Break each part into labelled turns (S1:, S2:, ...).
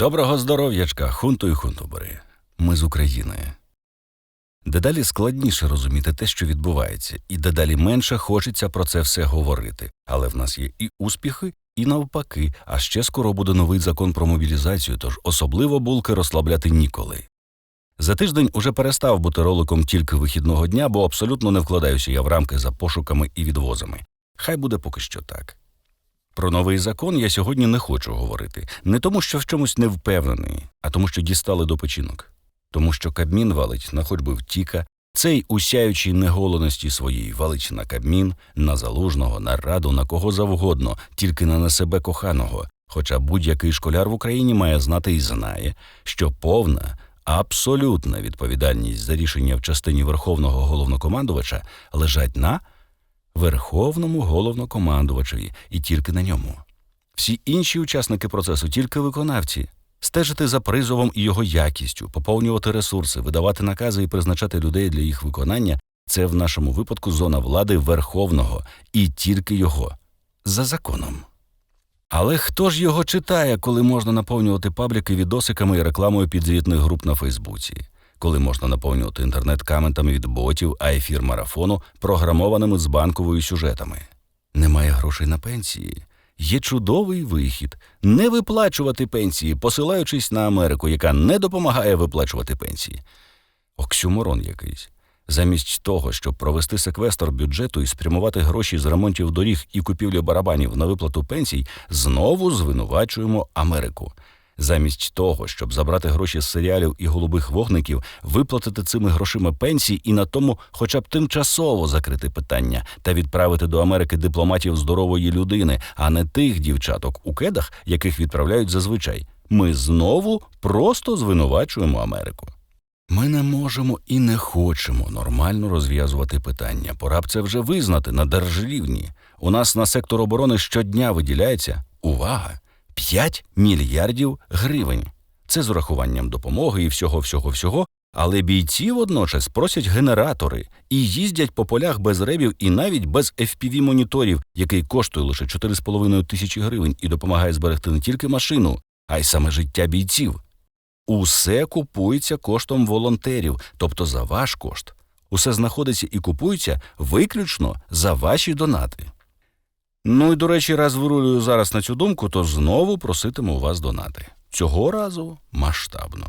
S1: Доброго здоров'ячка, хунту і хунтубери. Ми з України. Дедалі складніше розуміти те, що відбувається, і дедалі менше хочеться про це все говорити. Але в нас є і успіхи, і навпаки, а ще скоро буде новий закон про мобілізацію, тож особливо булки розслабляти ніколи. За тиждень уже перестав бути роликом тільки вихідного дня, бо абсолютно не вкладаюся я в рамки за пошуками і відвозами. Хай буде поки що так. Про новий закон я сьогодні не хочу говорити, не тому, що в чомусь не впевнений, а тому, що дістали до печінок. Тому що Кабмін валить на хоч би втіка, цей усяючий неголеності своїй валить на Кабмін, на залужного, на раду, на кого завгодно, тільки не на себе коханого. Хоча будь-який школяр в Україні має знати і знає, що повна, абсолютна відповідальність за рішення в частині верховного головнокомандувача лежать на верховному головнокомандувачеві і тільки на ньому. Всі інші учасники процесу тільки виконавці. Стежити за призовом і його якістю, поповнювати ресурси, видавати накази і призначати людей для їх виконання це в нашому випадку зона влади верховного і тільки його за законом. Але хто ж його читає, коли можна наповнювати пабліки відосиками і рекламою підзвітних груп на Фейсбуці, коли можна наповнювати інтернет каментами від ботів, а ефір марафону програмованими з банковою сюжетами? Немає грошей на пенсії. Є чудовий вихід не виплачувати пенсії, посилаючись на Америку, яка не допомагає виплачувати пенсії. Оксюморон якийсь. Замість того, щоб провести секвестр бюджету і спрямувати гроші з ремонтів доріг і купівлі барабанів на виплату пенсій, знову звинувачуємо Америку. Замість того, щоб забрати гроші з серіалів і голубих вогників, виплатити цими грошима пенсії і на тому, хоча б тимчасово закрити питання та відправити до Америки дипломатів здорової людини, а не тих дівчаток у кедах, яких відправляють зазвичай. Ми знову просто звинувачуємо Америку. Ми не можемо і не хочемо нормально розв'язувати питання. Пора б це вже визнати на держрівні. У нас на сектор оборони щодня виділяється увага. 5 мільярдів гривень. Це з урахуванням допомоги і всього, всього, всього. Але бійці водночас просять генератори і їздять по полях без ребів і навіть без fpv моніторів, який коштує лише 4,5 тисячі гривень і допомагає зберегти не тільки машину, а й саме життя бійців. Усе купується коштом волонтерів, тобто за ваш кошт. Усе знаходиться і купується виключно за ваші донати. Ну і до речі, раз вирулюю зараз на цю думку, то знову проситиму вас донати. Цього разу масштабно.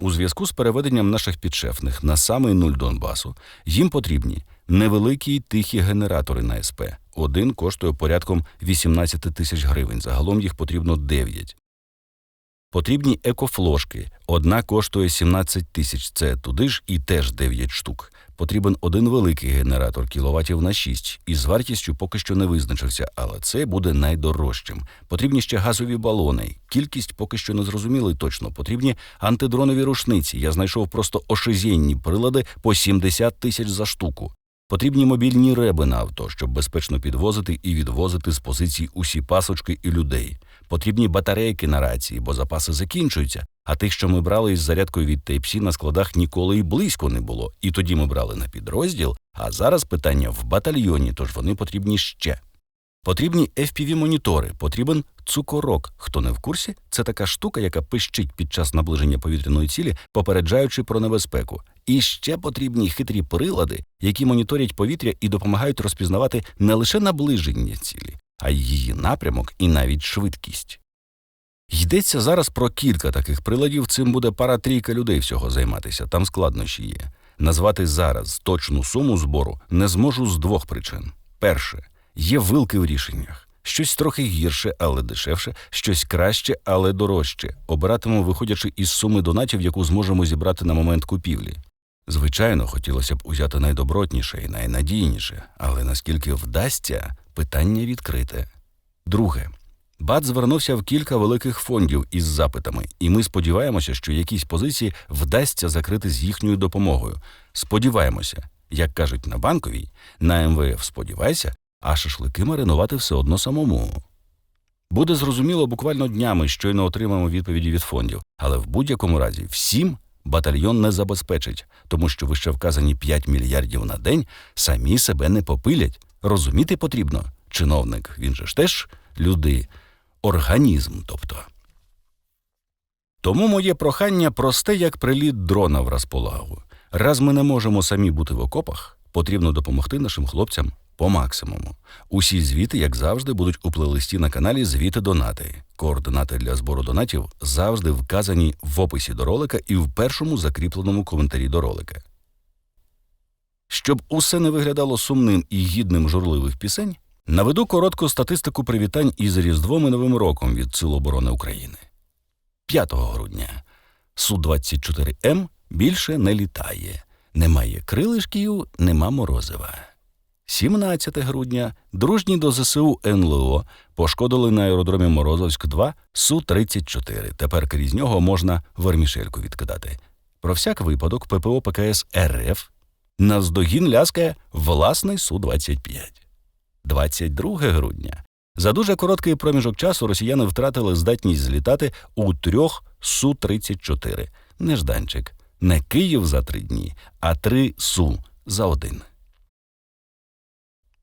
S1: У зв'язку з переведенням наших підшефних на самий нуль Донбасу їм потрібні невеликі й тихі генератори на СП. Один коштує порядком 18 тисяч гривень. Загалом їх потрібно 9. Потрібні екофлошки. Одна коштує 17 тисяч. Це туди ж і теж 9 штук. Потрібен один великий генератор кіловатів на 6. Із вартістю поки що не визначився, але це буде найдорожчим. Потрібні ще газові балони. Кількість поки що не зрозуміли точно. Потрібні антидронові рушниці. Я знайшов просто ошизєнні прилади по 70 тисяч за штуку. Потрібні мобільні реби на авто, щоб безпечно підвозити і відвозити з позицій усі пасочки і людей. Потрібні батарейки на рації, бо запаси закінчуються. А тих, що ми брали із зарядкою від Type-C, на складах ніколи і близько не було. І тоді ми брали на підрозділ. А зараз питання в батальйоні, тож вони потрібні ще. Потрібні FPV-монітори, потрібен цукорок. Хто не в курсі, це така штука, яка пищить під час наближення повітряної цілі, попереджаючи про небезпеку. І ще потрібні хитрі прилади, які моніторять повітря і допомагають розпізнавати не лише наближення цілі, а й її напрямок і навіть швидкість. Йдеться зараз про кілька таких приладів, цим буде пара-трійка людей всього займатися, там складнощі є. Назвати зараз точну суму збору не зможу з двох причин. Перше, є вилки в рішеннях. Щось трохи гірше, але дешевше, щось краще, але дорожче. Обиратимемо, виходячи із суми донатів, яку зможемо зібрати на момент купівлі. Звичайно, хотілося б узяти найдобротніше і найнадійніше, але наскільки вдасться, питання відкрите. Друге, БАТ звернувся в кілька великих фондів із запитами, і ми сподіваємося, що якісь позиції вдасться закрити з їхньою допомогою. Сподіваємося, як кажуть на банковій, на МВФ сподівайся, а шашлики маринувати все одно самому. Буде зрозуміло буквально днями, щойно отримаємо відповіді від фондів, але в будь-якому разі всім батальйон не забезпечить, тому що вище вказані 5 мільярдів на день самі себе не попилять. Розуміти потрібно. Чиновник, він же ж теж люди, організм, тобто. Тому моє прохання просте, як приліт дрона в розполагу. Раз ми не можемо самі бути в окопах, потрібно допомогти нашим хлопцям по максимуму. Усі звіти, як завжди, будуть у плейлисті на каналі Звіти Донати. Координати для збору донатів завжди вказані в описі до ролика і в першому закріпленому коментарі до ролика. Щоб усе не виглядало сумним і гідним журливих пісень, наведу коротку статистику привітань із Різдвом і Новим роком від Сил оборони України. 5 грудня Су-24М більше не літає. Немає крилишків, нема морозива. 17 грудня дружні до ЗСУ НЛО пошкодили на аеродромі Морозовськ 2 Су-34. Тепер крізь нього можна вермішельку відкидати. Про всяк випадок ППО ПКС РФ наздогін ляскає власний Су-25. 22 грудня. За дуже короткий проміжок часу росіяни втратили здатність злітати у трьох Су-34. Нежданчик. Не Київ за три дні, а три Су за один.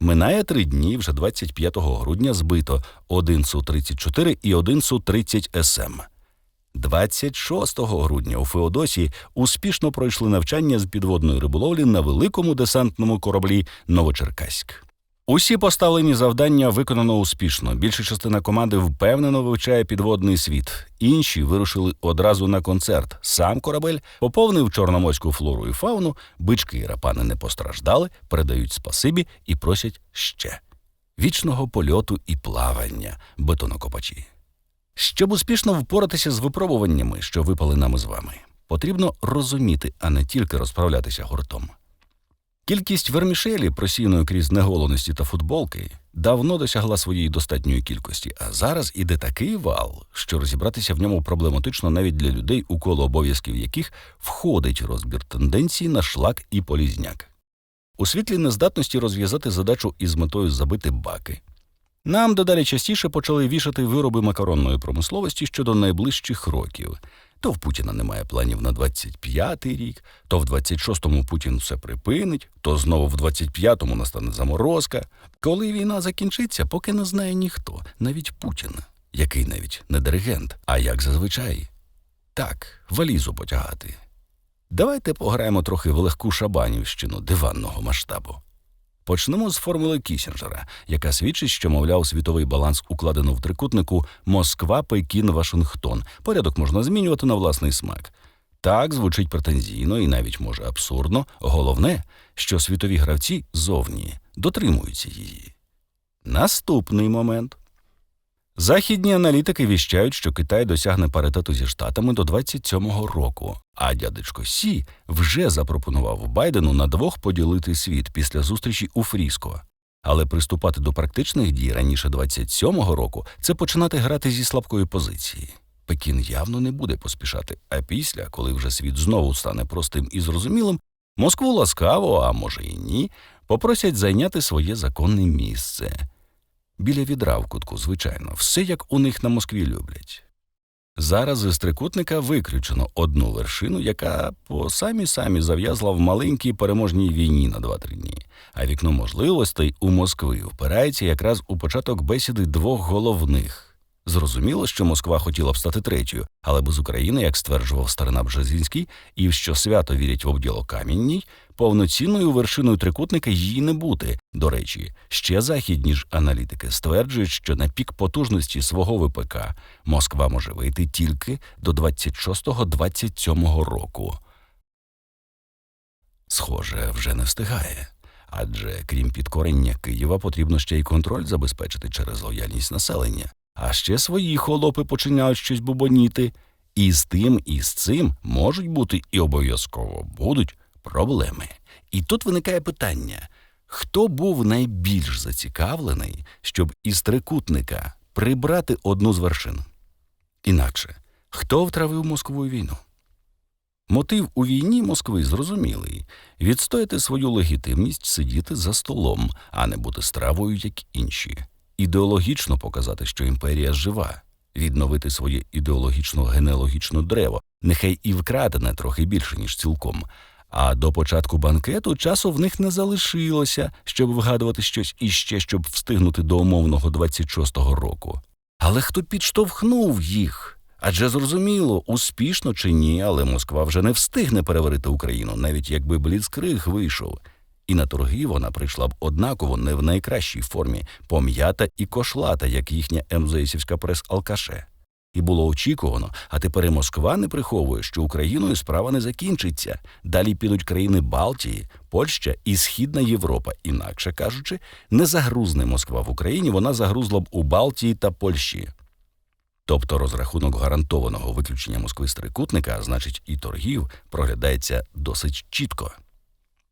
S1: Минає три дні, вже 25 грудня збито один Су-34 і один Су-30 СМ. 26 грудня у Феодосії успішно пройшли навчання з підводної риболовлі на великому десантному кораблі Новочеркаськ. Усі поставлені завдання виконано успішно. Більша частина команди впевнено вивчає підводний світ. Інші вирушили одразу на концерт. Сам корабель поповнив чорноморську флору і фауну, бички і рапани не постраждали, передають спасибі і просять ще вічного польоту і плавання, бетонокопачі. Щоб успішно впоратися з випробуваннями, що випали нам з вами, потрібно розуміти, а не тільки розправлятися гуртом. Кількість вермішелі, просіяної крізь неголеності та футболки, давно досягла своєї достатньої кількості, а зараз іде такий вал, що розібратися в ньому проблематично навіть для людей, у коло обов'язків яких входить розбір тенденцій на шлак і полізняк. У світлі нездатності розв'язати задачу із метою забити баки. Нам дедалі частіше почали вішати вироби макаронної промисловості щодо найближчих років. То в Путіна немає планів на 25-й рік, то в 26-му Путін все припинить, то знову в 25-му настане заморозка. Коли війна закінчиться, поки не знає ніхто, навіть Путін, який навіть не диригент, а як зазвичай. Так, валізу потягати. Давайте пограємо трохи в легку шабанівщину диванного масштабу. Почнемо з формули Кісінджера, яка свідчить, що, мовляв, світовий баланс укладено в трикутнику Москва, Пекін, Вашингтон. Порядок можна змінювати на власний смак. Так звучить претензійно і навіть може абсурдно. Головне, що світові гравці зовні дотримуються її. Наступний момент. Західні аналітики віщають, що Китай досягне паритету зі Штатами до 27-го року, а дядечко Сі вже запропонував Байдену на двох поділити світ після зустрічі у Фріско. Але приступати до практичних дій раніше 27-го року це починати грати зі слабкої позиції. Пекін явно не буде поспішати, а після, коли вже світ знову стане простим і зрозумілим, Москву ласкаво, а може і ні, попросять зайняти своє законне місце. Біля відра в кутку, звичайно, все як у них на Москві люблять. Зараз із трикутника виключено одну вершину, яка по самі самі зав'язла в маленькій переможній війні на 2-3 дні, а вікно можливостей у Москви впирається якраз у початок бесіди двох головних. Зрозуміло, що Москва хотіла б стати третьою, але без України, як стверджував старина Бжезінський, і в що свято вірять в обділо камінній, повноцінною вершиною трикутника її не бути. До речі, ще західні ж аналітики стверджують, що на пік потужності свого ВПК Москва може вийти тільки до 26-27 року. Схоже, вже не встигає. Адже крім підкорення Києва, потрібно ще й контроль забезпечити через лояльність населення. А ще свої холопи починають щось бубоніти. І з тим, і з цим можуть бути і обов'язково будуть проблеми. І тут виникає питання: хто був найбільш зацікавлений, щоб із трикутника прибрати одну з вершин? Інакше, хто втравив Москву війну? Мотив у війні Москви зрозумілий відстояти свою легітимність, сидіти за столом, а не бути стравою, як інші ідеологічно показати, що імперія жива, відновити своє ідеологічно генеалогічне древо, нехай і вкрадене трохи більше, ніж цілком. А до початку банкету часу в них не залишилося, щоб вгадувати щось іще, щоб встигнути до умовного 26-го року. Але хто підштовхнув їх? Адже зрозуміло, успішно чи ні, але Москва вже не встигне переварити Україну, навіть якби бліцкриг вийшов. І на торги вона прийшла б однаково не в найкращій формі, пом'ята і кошлата, як їхня МЗСівська прес-алкаше. І було очікувано, а тепер і Москва не приховує, що Україною справа не закінчиться. Далі підуть країни Балтії, Польща і Східна Європа. Інакше кажучи, не загрузне Москва в Україні, вона загрузла б у Балтії та Польщі. Тобто розрахунок гарантованого виключення Москви з трикутника, а значить і торгів, проглядається досить чітко.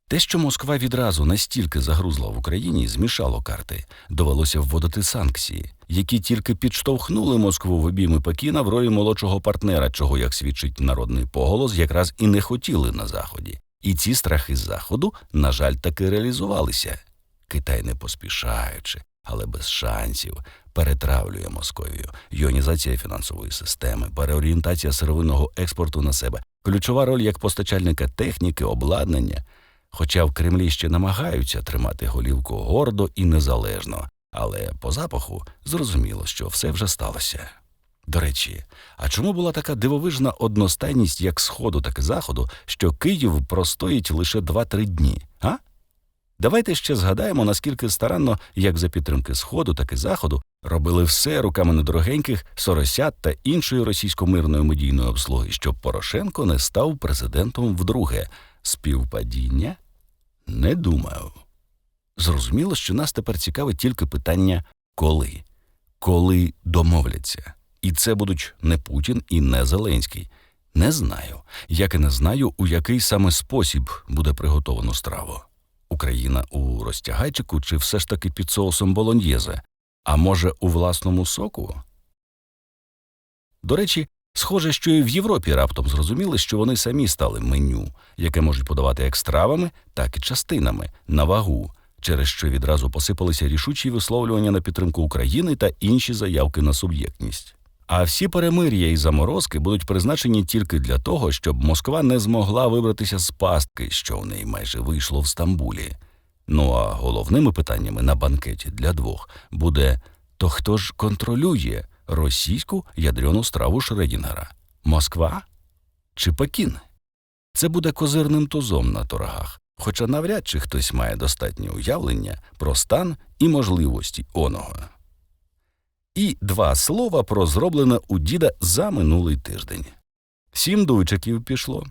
S1: Те, що Москва відразу настільки загрузла в Україні, змішало карти. Довелося вводити санкції, які тільки підштовхнули Москву в обійми Пекіна в ролі молодшого партнера, чого, як свідчить народний поголос, якраз і не хотіли на Заході. І ці страхи з Заходу, на жаль, таки реалізувалися. Китай не поспішаючи, але без шансів, перетравлює Московію, іонізація фінансової системи, переорієнтація сировинного експорту на себе, ключова роль як постачальника техніки, обладнання. Хоча в Кремлі ще намагаються тримати голівку гордо і незалежно, але по запаху зрозуміло, що все вже сталося. До речі, а чому була така дивовижна одностайність як Сходу, так і Заходу, що Київ простоїть лише 2-3 дні? А? Давайте ще згадаємо, наскільки старанно, як за підтримки Сходу, так і Заходу, робили все руками недорогеньких соросят та іншої російсько-мирної медійної обслуги, щоб Порошенко не став президентом вдруге. Співпадіння? Не думаю. Зрозуміло, що нас тепер цікавить тільки питання коли. Коли домовляться. І це будуть не Путін і не Зеленський. Не знаю, як і не знаю, у який саме спосіб буде приготовано страву. Україна у розтягайчику чи все ж таки під соусом болоньєзе, а може, у власному соку? До речі, схоже, що і в Європі раптом зрозуміли, що вони самі стали меню, яке можуть подавати як стравами, так і частинами на вагу, через що відразу посипалися рішучі висловлювання на підтримку України та інші заявки на суб'єктність. А всі перемир'я і заморозки будуть призначені тільки для того, щоб Москва не змогла вибратися з пастки, що в неї майже вийшло в Стамбулі. Ну а головними питаннями на банкеті для двох буде то хто ж контролює російську ядерну страву Шредінгера? Москва чи Пекін? Це буде козирним тузом на торгах, хоча навряд чи хтось має достатнє уявлення про стан і можливості оного. І два слова про зроблене у діда за минулий тиждень. Сім дуйчиків пішло.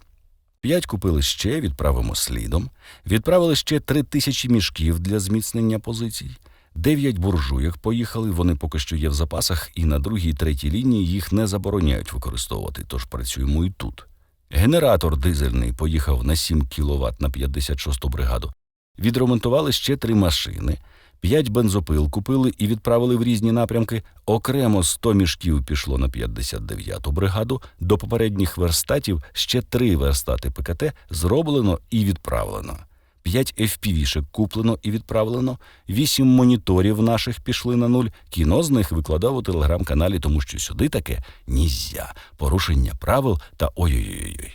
S1: П'ять купили ще, відправимо слідом. Відправили ще три тисячі мішків для зміцнення позицій. Дев'ять буржуєк поїхали, вони поки що є в запасах, і на другій третій лінії їх не забороняють використовувати, тож працюємо і тут. Генератор дизельний поїхав на 7 кВт на 56-ту бригаду. Відремонтували ще три машини. П'ять бензопил купили і відправили в різні напрямки. Окремо 100 мішків пішло на 59-ту бригаду. До попередніх верстатів ще три верстати ПКТ зроблено і відправлено. П'ять FPV-шек куплено і відправлено. Вісім моніторів наших пішли на нуль. Кіно з них викладав у телеграм-каналі, тому що сюди таке нізя, порушення правил та ой-ой-ой.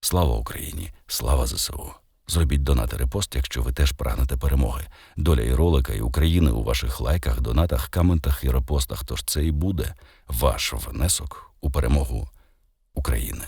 S1: Слава Україні! Слава ЗСУ! Зробіть донати репост, якщо ви теж прагнете перемоги. Доля і ролика, і України у ваших лайках, донатах, коментах і репостах. Тож це і буде ваш внесок у перемогу України.